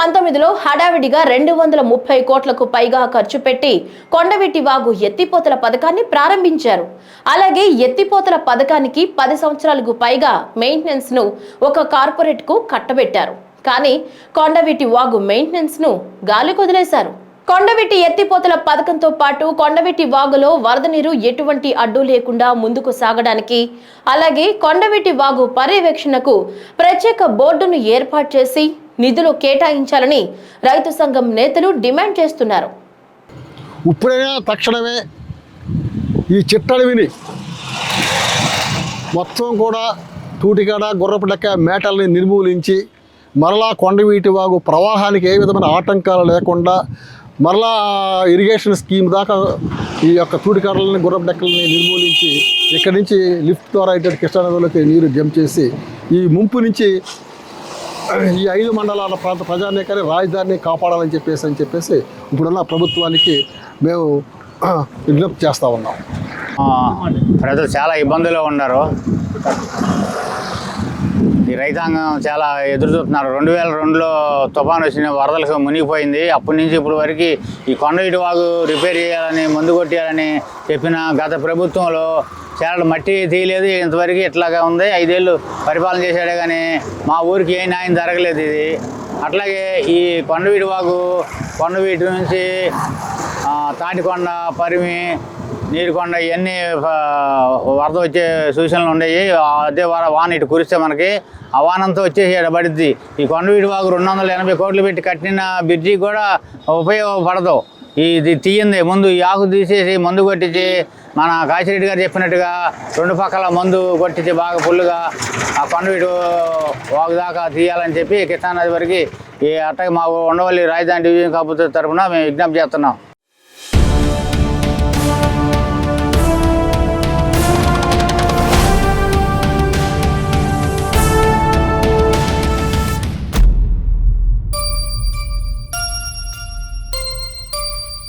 పంతొమ్మిదిలో హడావిడిగా రెండు వందల ముప్పై కోట్లకు పైగా ఖర్చు పెట్టి కొండవీటి వాగు ఎత్తిపోతల పథకాన్ని ప్రారంభించారు. అలాగే ఎత్తిపోతల పథకానికి పది సంవత్సరాలకు పైగా మెయింటెనెన్స్ను ఒక కార్పొరేట్కు కట్టబెట్టారు. కానీ కొండవీటి వాగు మెయింటెనెన్స్ను గాలి కొదిలేశారు కొండవీటి ఎత్తిపోతల పథకంతో పాటు కొండవీటి వాగులో వరద నీరు ఎటువంటి అడ్డు లేకుండా ముందుకు సాగడానికి అలాగే కొండవీటి వాగు పర్యవేక్షణకు ప్రత్యేక బోర్డును ఏర్పాటు చేసి నిధులు కేటాయించాలని రైతు సంఘం నేతలు డిమాండ్ చేస్తున్నారు. ఇప్పుడైనా తక్షణమే ఈ చిట్టడవిని మొత్తం కూడా తూటికాడ గుర్రపు డెక్క మేటల్ని నిర్మూలించి మరలా కొండవీటి వాగు ప్రవాహానికి ఏ విధమైన ఆటంకాలు లేకుండా మరలా ఇరిగేషన్ స్కీమ్ దాకా ఈ యొక్క తూటికాడలని గుర్రపు డెక్కలని నిర్మూలించి ఇక్కడి నుంచి లిఫ్ట్ ద్వారా అయితే కృష్ణానదిలోకి నీరు జంప్ చేసి ఈ ముంపు నుంచి ఈ ఐదు మండలాల ప్రాంత ప్రజానీకాన్ని రాజధానిని కాపాడాలని చెప్పేసి అని చెప్పేసి ఇప్పుడున్న ప్రభుత్వానికి మేము విజ్ఞప్తి చేస్తూ ఉన్నాం. ప్రజలు చాలా ఇబ్బందులు ఉన్నారు. ఈ రైతాంగం చాలా ఎదురు చూస్తున్నారు రెండు వేల రెండులో తుఫాను వచ్చిన వరదలకు మునిగిపోయింది. అప్పటి నుంచి ఇప్పుడు వరకు ఈ కొండవీటి వాగు రిపేర్ చేయాలని మందు కొట్టేయాలని చెప్పిన గత ప్రభుత్వంలో చాలా మట్టి తీయలేదు. ఇంతవరకు ఇట్లాగా ఉంది. ఐదేళ్ళు పరిపాలన చేశాడే కానీ మా ఊరికి ఏ న్యాయం జరగలేదు ఇది. అట్లాగే ఈ కొండవీటి వాగు కొండవీటి నుంచి తాటికొండ పరిమి నీరుకొండ ఇవన్నీ వరద వచ్చే సూచనలు ఉండేవి అదే వార వాన ఇటు కురిస్తే మనకి ఆ వానంతా వచ్చేసి ఈడ పడుద్ది. ఈ కొండవీటి వాగు రెండు వందల ఎనభై కోట్లు పెట్టి కట్టిన బ్రిడ్జి కూడా ఉపయోగపడదు. ఇది తీయింది. ముందు ఈ ఆకు తీసేసి మందు కొట్టించి మన కాశిరెడ్డి గారు చెప్పినట్టుగా రెండు పక్కల మందు కొట్టించి బాగా ఫుల్లుగా ఆ కొండవీడు వాగు దాకా తీయాలని చెప్పి కృష్ణానది వరకు ఈ అట్టకి మా ఉండవల్లి రాజధాని డివిజన్ కాకపోతే తరఫున మేము విజ్ఞప్తి చేస్తున్నాం.